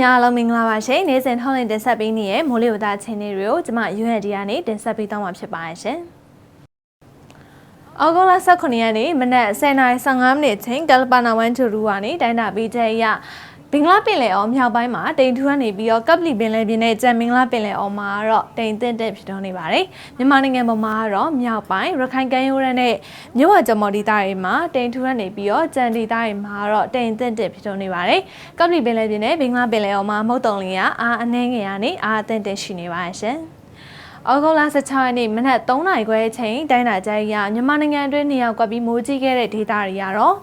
များအားလုံးမင်္ဂလာပါရှင်နေ့စဉ်ထောင်းလင်းတင်ဆက်ပေးနေတဲ့မိုးလေဝသချင်းလေးတွေကိုကျမ UND ကနေတင်ဆက်ပေးသွားမှာဖြစ်ပါရှင်အောက်တိုဘာ18ရက်နေ့မနက်10:15မိနစ်ချိန်ကလပနာဝန်ချူရူကနေတိုင်းတာပြီးချက်အရ ဘင်္ဂလားပင်လယ်အော်မြောက်ပိုင်းမှာတိမ်ထူကနေပြီးတော့ကပ်ပလီပင်လယ်ပြင်နဲ့ကြံမင်္ဂလာပင်လယ်အော်မှာတော့တိမ်တက်တက်ဖြစ်တော့နေပါတယ်မြန်မာနိုင်ငံပေါ်မှာတော့မြောက်ပိုင်းရခိုင်ကမ်းရိုးတန်းနဲ့မြို့ဝဂျမော်ဒီတာတွေမှာတိမ်ထူကနေပြီးတော့ကြံဒီတာတွေမှာတော့တိမ်တက်တက်ဖြစ်တော့နေပါတယ်ကပ်ပလီပင်လယ်ပြင်နဲ့ဘင်္ဂလားပင်လယ်အော်မှာမုတ်တုံလင်းကအားအနှဲငယ်ကနေအားအသင့်တက်ရှိနေပါရှင် ဩဂုတ်လ16ရက်နေ့မနက်3နာရီခွဲအချိန်တိုင်းတာကြိုင်ရမြန်မာနိုင်ငံအတွင်းနေရာကွက်ပြီးမိုးကြီးခဲ့တဲ့ဒေသတွေကတော့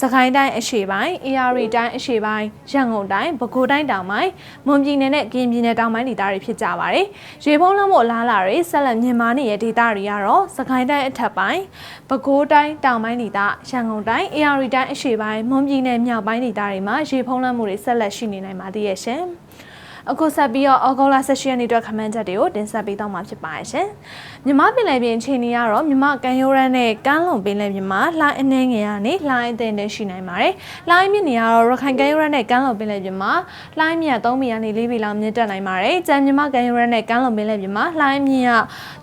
စကိုင်းတိုင်းအရှေ့ပိုင်း AR တိုင်းအရှေ့ပိုင်းရန်ကုန်တိုင်းပဲခူးတိုင်းတောင်ပိုင်းမွန်ပြည်နယ်နဲ့ကရင်ပြည်နယ်တောင်ပိုင်းဒေသတွေဖြစ်ကြပါတယ်။ရေဖုံးလုံးမို့လားလာတွေဆက်လက်မြင့်မားနေတဲ့ဒေသတွေကတော့စကိုင်းတိုင်းအထက်ပိုင်းပဲခူးတိုင်းတောင်ပိုင်းဒေသရန်ကုန်တိုင်း AR တိုင်းအရှေ့ပိုင်းမွန်ပြည်နယ်မြောက်ပိုင်းဒေသတွေမှာရေဖုံးလုံးမှုတွေဆက်လက်ရှိနေနိုင်ပါသေးရဲ့ရှင်။ အခုဆက်ပြီးတော့အော်ဂိုလာ16ရက်နေ့အတွက်ခမန်းချက်တွေကိုတင်ဆက်ပေးတော့မှာဖြစ်ပါရဲ့ရှင်။မြမပင်လယ်ပြင်အခြေအနေကတော့မြမကန်ရိုးရမ်းနဲ့ကမ်းလွန်ပင်လယ်ပြင်မှာလှိုင်းအနေငယ်ကနေလှိုင်းအသင့်တွေရှိနိုင်ပါတယ်။လှိုင်းမြင့်နေကတော့ရခိုင်ကန်ရိုးရမ်းနဲ့ကမ်းလွန်ပင်လယ်ပြင်မှာလှိုင်းမြင့်3ပေကနေ4ပေလောက်မြင့်တက်နိုင်ပါတယ်။ကြံမြမကန်ရိုးရမ်းနဲ့ကမ်းလွန်ပင်လယ်ပြင်မှာလှိုင်းမြင့်က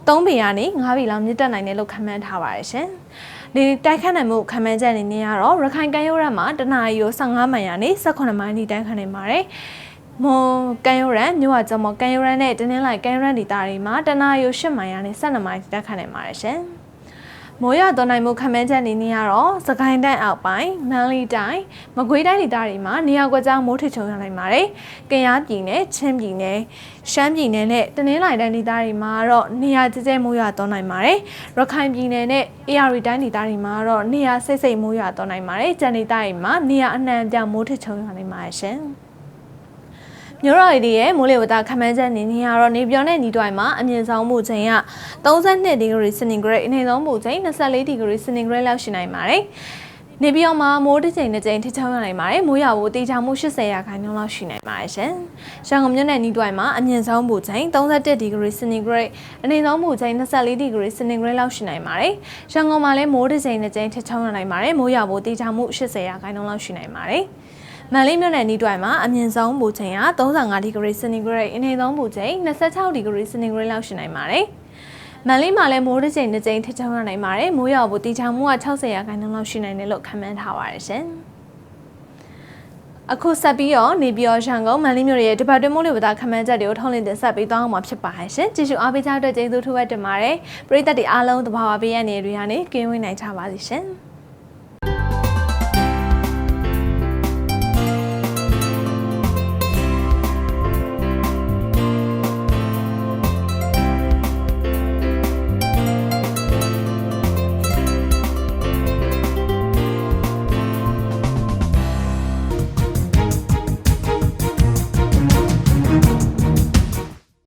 3ပေကနေ5ပေလောက်မြင့်တက်နိုင်တယ်လို့ခန့်မှန်းထားပါတယ်ရှင်။ဒီတိုက်ခတ်နိုင်မှုခံမှန်းချက်အနေနဲ့ကတော့ရခိုင်ကမ်းရိုးရမ်းမှာတနအီကို15မိုင်ကနေ18မိုင်ထိတိုက်ခတ်နိုင်ပါတယ်။ မွန်ကန်ယိုရန်မြို့ဝကျမကန်ယိုရန်နဲ့တင်းင်းလိုက်ကန်ယိုရန်ဒေတာတွေမှာတနာရီ8မိုင်ကနေ12မိုင်တက်ခတ်နိုင်ပါတယ်ရှင်။မိုးရသွန်နိုင်မှုခမန်းချက်အနေနဲ့ကတော့စကိုင်းတိုင်းအောက်ပိုင်းမန်လီတိုင်းမကွေးတိုင်းဒေသတွေမှာနေရာကွက်ကြားမိုးထချုံရနိုင်ပါတယ်။ကရားပြည်နယ်ချင်းပြည်နယ်ရှမ်းပြည်နယ်နဲ့တနင်္လာရီတိုင်းဒေသတွေမှာတော့နေရာကျကျမိုးရသွန်နိုင်ပါတယ်။ရခိုင်ပြည်နယ်နဲ့ AR တိုင်းဒေသတွေမှာတော့နေရာစိတ်စိတ်မိုးရသွန်နိုင်ပါတယ်။ကြံဒေသတွေမှာနေရာအနှံ့အပြားမိုးထချုံရနိုင်ပါတယ်ရှင်။ မြို့တော်ရီရဲ့မိုးလေဝသခန့်မှန်းချက်အနေနဲ့ကတော့နေပြောင်းတဲ့ညီတွိုင်မှာအမြင့်ဆုံးမှုချိန်က32ဒီဂရီစင်တီဂရိတ်အနည်းဆုံးမှုချိန်24ဒီဂရီစင်တီဂရိတ်လောက်ရှိနိုင်ပါတယ်။နေပြောင်းမှာမိုးတစ်ချိန်တစ်ချိန်ထိချောင်းရနိုင်ပါတယ်။မိုးရွာဖို့တေချာမှု80ရာခိုင်နှုန်းလောက်ရှိနိုင်ပါတယ်ရှင်။ရန်ကုန်မြို့နယ်ညီတွိုင်မှာအမြင့်ဆုံးမှုချိန်31ဒီဂရီစင်တီဂရိတ်အနည်းဆုံးမှုချိန်24ဒီဂရီစင်တီဂရိတ်လောက်ရှိနိုင်ပါတယ်။ရန်ကုန်မှာလည်းမိုးတစ်ချိန်တစ်ချိန်ထိချောင်းရနိုင်ပါတယ်။မိုးရွာဖို့တေချာမှု80ရာခိုင်နှုန်းလောက်ရှိနိုင်ပါတယ်။ မန်လေးမြို့နယ်နီးတွိုင်မှာအမြင့်ဆုံးပူချိန်က35ဒီဂရီစင်တီဂရိတ်အနည်းဆုံးပူချိန်26ဒီဂရီစင်တီဂရိတ်လောက်ရှိနိုင်ပါတယ်။မန်လေးမှာလည်းမိုးတစ်ချိန်တစ်ချိန်ထချောင်းရနိုင်ပါတယ်။မိုးရွာဖို့တီချောင်းမှုက60ရာခိုင်နှုန်းလောက်ရှိနိုင်တယ်လို့ခန့်မှန်းထားပါတယ်ရှင်။အခုဆက်ပြီးတော့နေပြည်တော်ရန်ကုန်မန်လေးမြို့ရဲ့ဒီပတ်တွင်းမိုးလေဝသခန့်မှန်းချက်တွေကိုထုတ်လင်းတင်ဆက်ပေးသွားအောင်မှာဖြစ်ပါတယ်ရှင်။ကြည့်ရှုအားပေးကြတဲ့ကျေးဇူးထူးပဲတင်ပါတယ်။ပရိသတ်တွေအားလုံးတဘာဝပေးရနေတွေကနေကင်းဝေးနိုင်ကြပါစေရှင်။